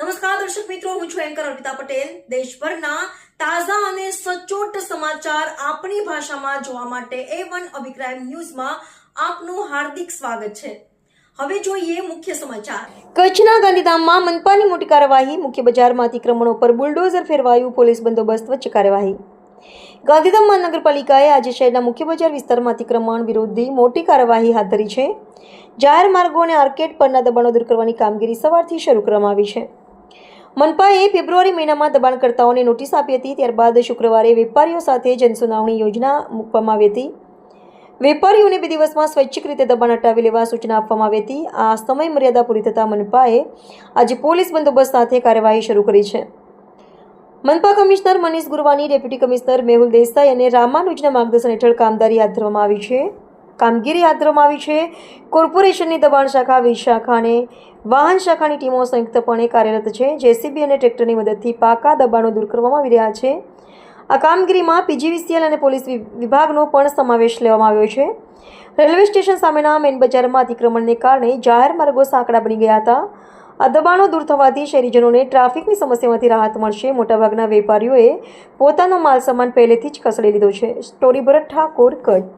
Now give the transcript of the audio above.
નમસ્કાર, દર્શક મિત્રો, હું છું એન્કર અર્પિતા પટેલ. દેશભરના તાજા અને સચોટ સમાચાર આપણી ભાષામાં જોવા માટે એ વન અભિપ્રાય ન્યૂઝમાં આપનું હાર્દિક સ્વાગત છે. હવે જોઈએ મુખ્ય સમાચાર. કચ્છના ગાંધીધામમાં મનપાની મોટી કાર્યવાહી, મુખ્ય બજારમાં અતિક્રમણો પર બુલડોઝર ફેરવાયું, પોલીસ બંદોબસ્ત વચ્ચે કાર્યવાહી. ગાંધીધામ મહાનગરપાલિકાએ આજે શહેરના મુખ્ય બજાર વિસ્તારમાં અતિક્રમણ વિરોધી મોટી કાર્યવાહી હાથ ધરી છે. જાહેર માર્ગો અને આર્કેડ પરના દબાણો દૂર કરવાની કામગીરી સવારથી શરૂ કરવામાં આવી છે. મનપાએ ફેબ્રુઆરી મહિનામાં દબાણકર્તાઓને નોટિસ આપી હતી, ત્યારબાદ શુક્રવારે વેપારીઓ સાથે જનસુનાવણી યોજના મૂકવામાં આવી હતી. વેપારીઓને બે દિવસમાં સ્વૈચ્છિક રીતે દબાણ હટાવી લેવા સૂચના આપવામાં આવી હતી. આ સમય મર્યાદા પૂરી થતાં મનપાએ આજે પોલીસ બંદોબસ્ત સાથે કાર્યવાહી શરૂ કરી છે. મનપા commissioner Manish Gurwani, deputy commissioner Mehul Desai અને રામાનુજના માર્ગદર્શન હેઠળ કામદારી હાથ ધરવામાં આવી છે. કામગીરી હાથ ધરવામાં આવી છે. કોર્પોરેશનની દબાણ શાખા, વીજ શાખા અને વાહન શાખાની ટીમો સંયુક્તપણે કાર્યરત છે. જેસીબી અને ટ્રેક્ટરની મદદથી પાકા દબાણો દૂર કરવામાં આવી રહ્યા છે. આ કામગીરીમાં પીજીવીસીએલ અને પોલીસ વિભાગનો પણ સમાવેશ લેવામાં આવ્યો છે. રેલવે સ્ટેશન સામેના મેન બજારમાં અતિક્રમણને કારણે જાહેર માર્ગો સાંકડા બની ગયા હતા. આ દબાણો દૂર થવાથી શહેરીજનોને ટ્રાફિકની સમસ્યામાંથી રાહત મળશે. મોટાભાગના વેપારીઓએ પોતાનો માલ સામાન પહેલેથી જ ખસેડી લીધો છે. સ્ટોરી ભરત ઠાકોર, કચ્છ.